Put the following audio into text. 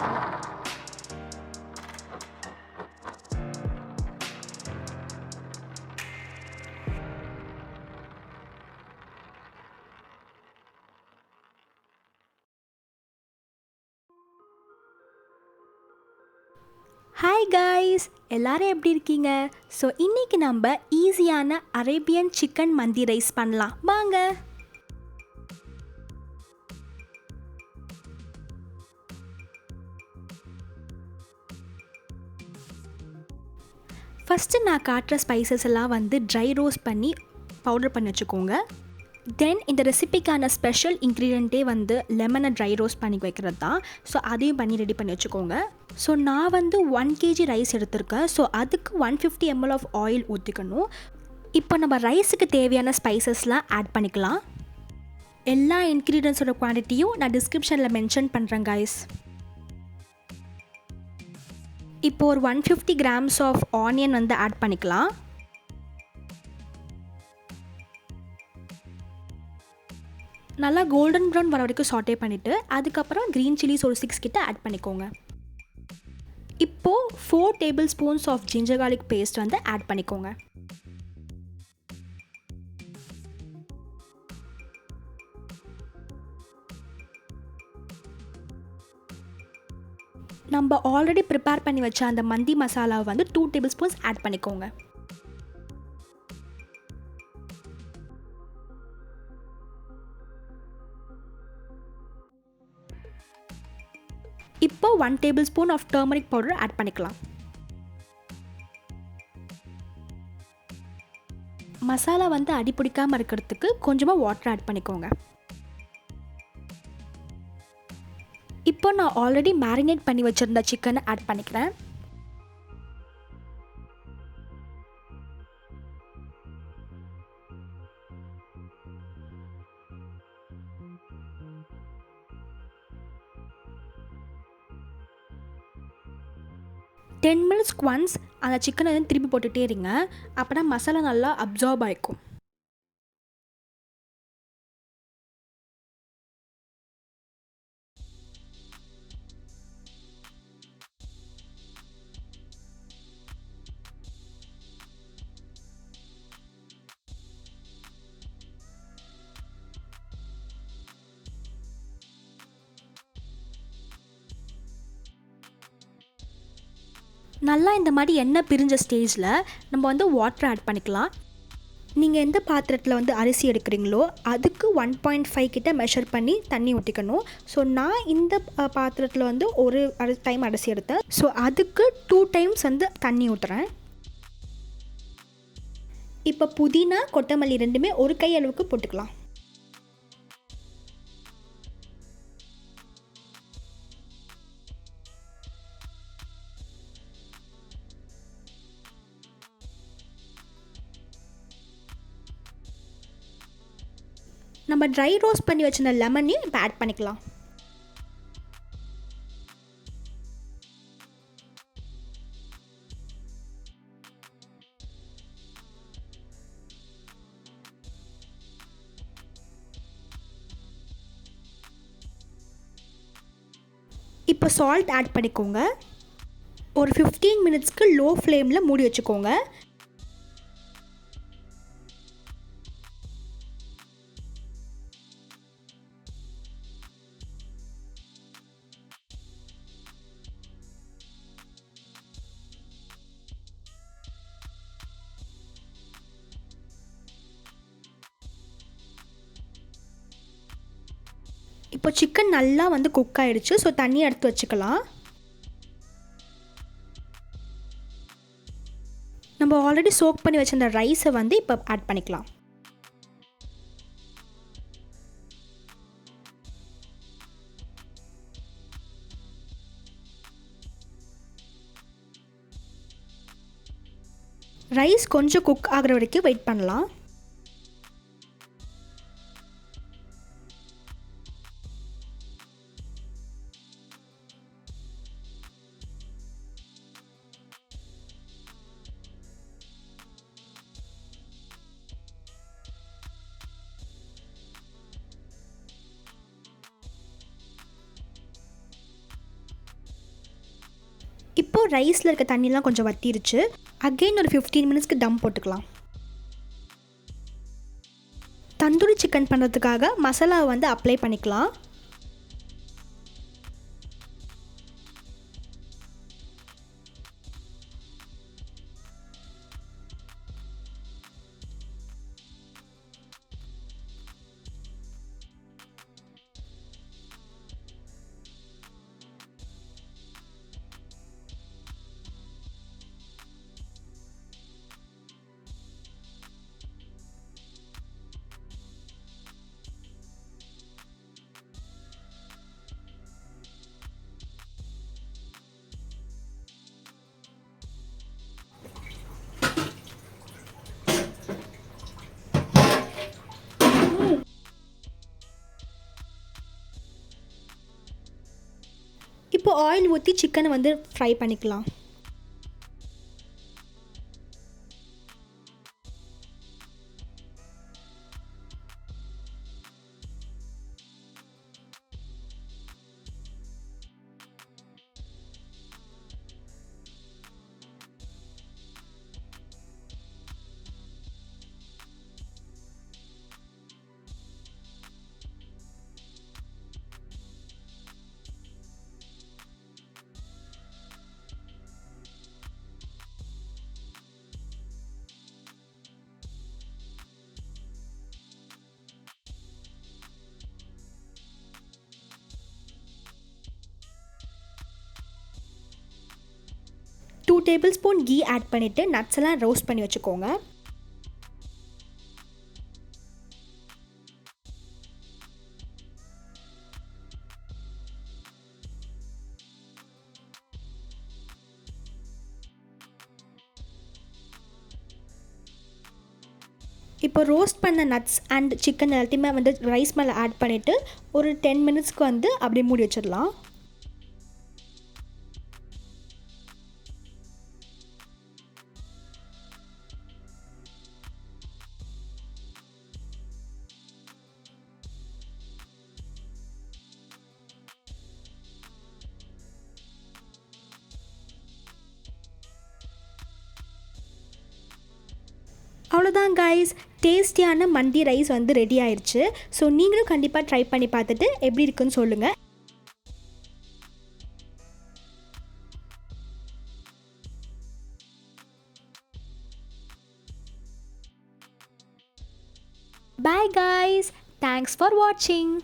Hi guys எல்லாரும் எப்படி இருக்கீங்க? ஸோ இன்னைக்கு நம்ம ஈஸியான அரேபியன் சிக்கன் மந்தி ரைஸ் பண்ணலாம். வாங்க. ஃபஸ்ட்டு நான் காட்டுற ஸ்பைசஸ் எல்லாம் வந்து ட்ரை ரோஸ்ட் பண்ணி பவுடர் பண்ணி வச்சுக்கோங்க. தென் இந்த ரெசிபிக்கான ஸ்பெஷல் இன்க்ரீடியண்ட்டே வந்து லெமனை ட்ரை ரோஸ்ட் பண்ணி வைக்கிறது தான் ஸோ அதையும் பண்ணி ரெடி பண்ணி வச்சுக்கோங்க. ஸோ நான் வந்து ஒன் கேஜி ரைஸ் எடுத்திருக்கேன். ஸோ அதுக்கு one fifty ml of oil ஊற்றிக்கணும் இப்போ நம்ம ரைஸுக்கு தேவையான ஸ்பைசஸ்லாம் ஆட் பண்ணிக்கலாம். எல்லா இன்க்ரீடியன்ஸோட குவான்டிட்டியும் நான் டிஸ்கிரிப்ஷனில் மென்ஷன் பண்ணுறேன் கைஸ் இப்போ ஒரு one fifty grams of onion வந்து ஆட் பண்ணிக்கலாம். நல்லா கோல்டன் ப்ரௌன் வர வரைக்கும் சாட்டே பண்ணிவிட்டு அதுக்கப்புறம் க்ரீன் சில்லிஸ் ஒரு சிக்ஸ் கிட்ட ஆட் பண்ணிக்கோங்க. இப்போது four tablespoons of ginger garlic paste வந்து ஆட் பண்ணிக்கோங்க. நம்ம ஆல்ரெடி ப்ரிப்பேர் பண்ணி வச்ச அந்த மந்தி மசாலாவை வந்து டூ டேபிள் ஸ்பூன்ஸ் ஆட் பண்ணிக்கோங்க. இப்போ one tablespoon of turmeric powder add பண்ணிக்கலாம். மசாலா வந்து அடி பிடிக்காமல் இருக்கிறதுக்கு கொஞ்சமாக வாட்டர் ஆட் பண்ணிக்கோங்க. இப்போ நான் ஆல்ரெடி மேரினேட் பண்ணி வச்சுருந்த சிக்கனை ஆட் பண்ணிக்கிறேன். டென் மினிட்ஸ்க்கு ஒன்ஸ் அந்த சிக்கனை வந்து திருப்பி போட்டுகிட்டே இருங்க. அப்போ மசாலா நல்லா அப்சார்ப் ஆகிக்கும் நல்லா இந்த மாதிரி எண்ணெய் பிரிஞ்ச ஸ்டேஜில் நம்ம வந்து வாட்டர் ஆட் பண்ணிக்கலாம். நீங்கள் எந்த பாத்திரத்தில் வந்து அரிசி எடுக்கிறீங்களோ அதுக்கு ஒன் பாயிண்ட் ஃபைவ் கிட்ட மெஷர் பண்ணி தண்ணி ஊற்றிக்கணும் ஸோ நான் இந்த பாத்திரத்தில் வந்து ஒரு அரி டைம் அரிசி எடுத்தேன். ஸோ அதுக்கு டூ டைம்ஸ் வந்து தண்ணி ஊற்றுறேன் இப்போ புதினா கொத்தமல்லி ரெண்டுமே ஒரு கை அளவுக்கு போட்டுக்கலாம். நம்ம ட்ரை ரோஸ்ட் பண்ணி வச்சிருந்த லெமனையும் இப்போ ஆட் பண்ணிக்கலாம். இப்போ சால்ட் ஆட் பண்ணிக்கோங்க. ஒரு ஃபிஃப்டீன் மினிட்ஸ்க்கு லோ ஃப்ளேமில் மூடி வச்சுக்கோங்க. இப்போ சிக்கன் நல்லா வந்து குக் ஆகிடுச்சு ஸோ தண்ணி எடுத்து வச்சுக்கலாம். நம்ம ஆல்ரெடி சோக் பண்ணி வச்சிருந்த ரைஸை வந்து இப்போ ஆட் பண்ணிக்கலாம். ரைஸ் கொஞ்சம் குக் ஆகிற வரைக்கும் வெயிட் பண்ணலாம். இப்போது ரைஸில் இருக்க தண்ணிலாம் கொஞ்சம் வத்திருச்சு. அகெயின் ஒரு ஃபிஃப்டீன் மினிட்ஸ்க்கு தம் போட்டுக்கலாம். தந்தூரி சிக்கன் பண்ணுறதுக்காக மசாலாவை வந்து அப்ளை பண்ணிக்கலாம். இப்போ ஆயில் ஊற்றி சிக்கனை வந்து ஃப்ரை பண்ணிக்கலாம். டேபிள் ஸ்பூன் கீ ஆட் பண்ணிவிட்டு நட்ஸ் எல்லாம் ரோஸ்ட் பண்ணி வச்சுக்கோங்க. இப்போ ரோஸ்ட் பண்ண நட்ஸ் அண்ட் சிக்கன் எல்லாத்தையுமே வந்து ரைஸ் மேலே ஆட் பண்ணிவிட்டு ஒரு டென் மினிட்ஸ்க்கு வந்து அப்படியே மூடி வச்சிடலாம். அவ்வளோதான் கைஸ் டேஸ்டியான மந்தி ரைஸ் வந்து ரெடி ஆயிடுச்சு ஸோ நீங்களும் கண்டிப்பாக ட்ரை பண்ணி பார்த்துட்டு எப்படி இருக்குன்னு சொல்லுங்கள் பாய் காய்ஸ் தேங்க்ஸ் ஃபார் வாட்சிங்